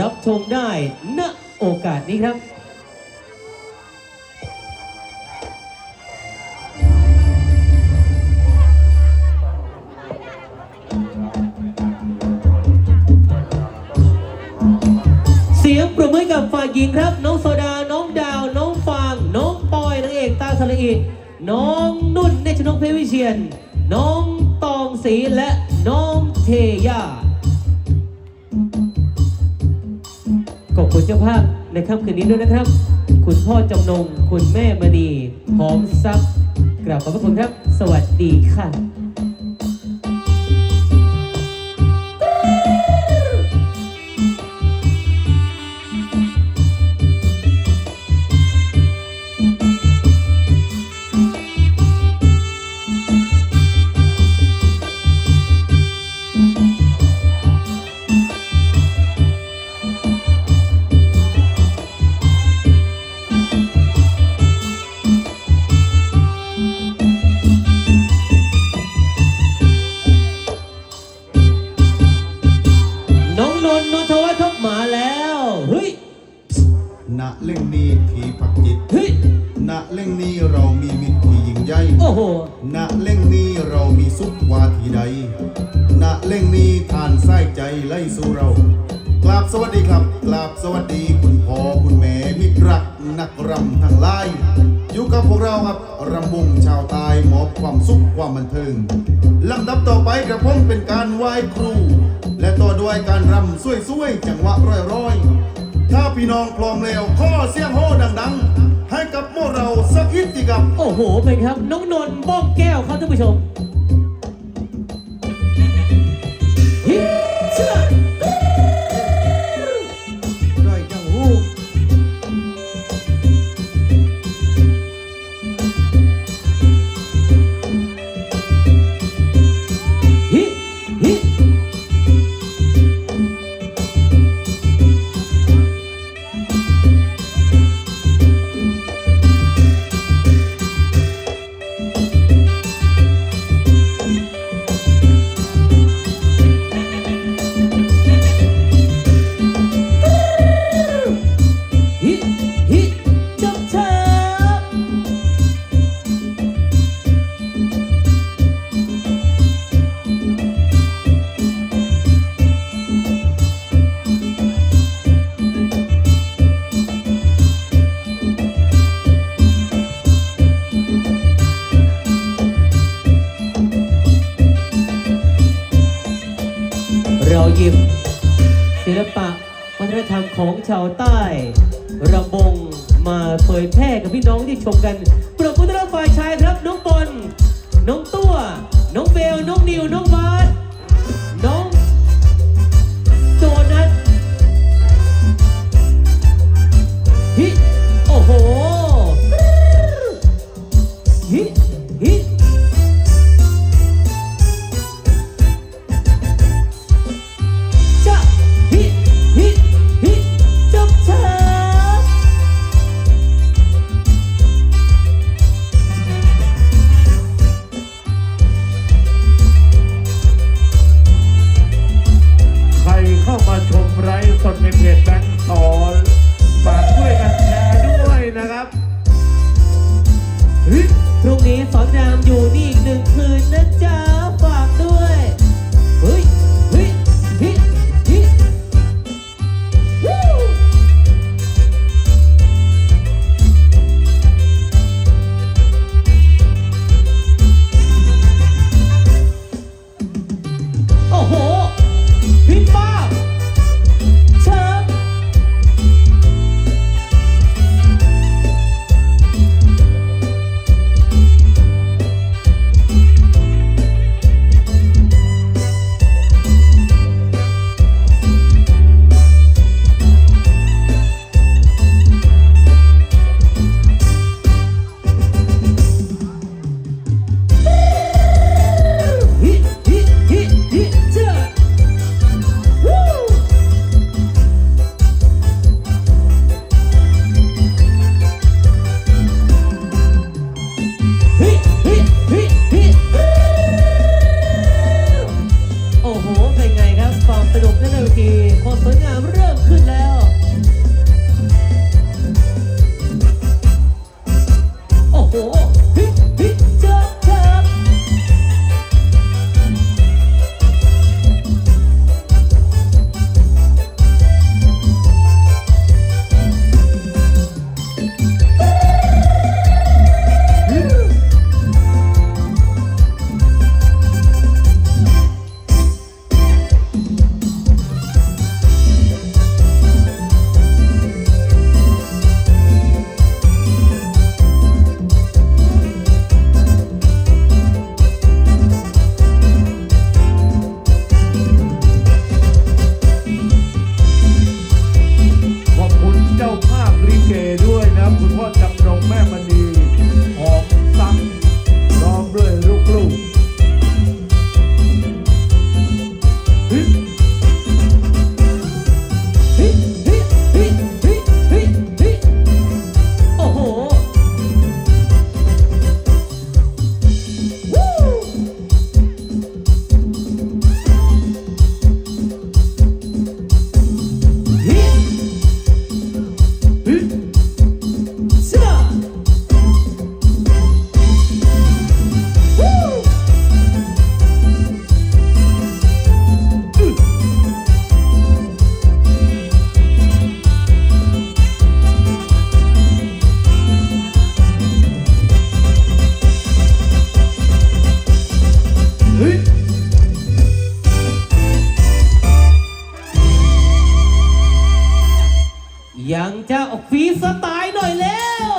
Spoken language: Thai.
รับชมได้ณโอกาสนี้ครับเสียงปรบมือกับฝ่ายหญิงครับ น้องโซดา น้องดาว น้องฟาง น้องปอยนางเอกตาสละอิน้องนุ่นเนชนกเพชรวิเชียน น้องตองศรีและน้องเทย่า ขอบคุณเจ้าภาพในค่ำคืนนี้ด้วยนะครับ คุณพ่อจำนง คุณแม่มณีหอมซับกราบขอบพระคุณครับ สวัสดีค่ะ สุขวาทีใดณเล่งนี้ทานไส้ใจไล่สู่เรากราบสวัสดีครับกราบสวัสดีคุณพ่อคุณแม่มิตรรักนักรำทั้งหลายอยู่กับพวกเราครับรำวงชาวใตายมอบความสุขความบันเทิงลำดับต่อไปกระผมเป็นการไหว้ครู และต่อด้วยการรำสวยๆจังหวะร้อยๆถ้าพี่น้องพร้อมแล้วข้อเสียงโห่ดังๆ ให้กับพวกเราสักอิติกับ โอ้โห เป็นครับ น้องนนท์บ้องแก้วครับท่านผู้ชม ของชาวใต้ระบงมาเผยแพร่กับพี่น้องที่ชมกันปรบมือต้อนรับฝ่ายชายครับ น้องบอลน้องตัว น้องเบล น้องนิว น้องบาส ทีความสวยงามเริ่มขึ้นแล้ว จ้าออกฟีสไตล์หน่อยเร็ว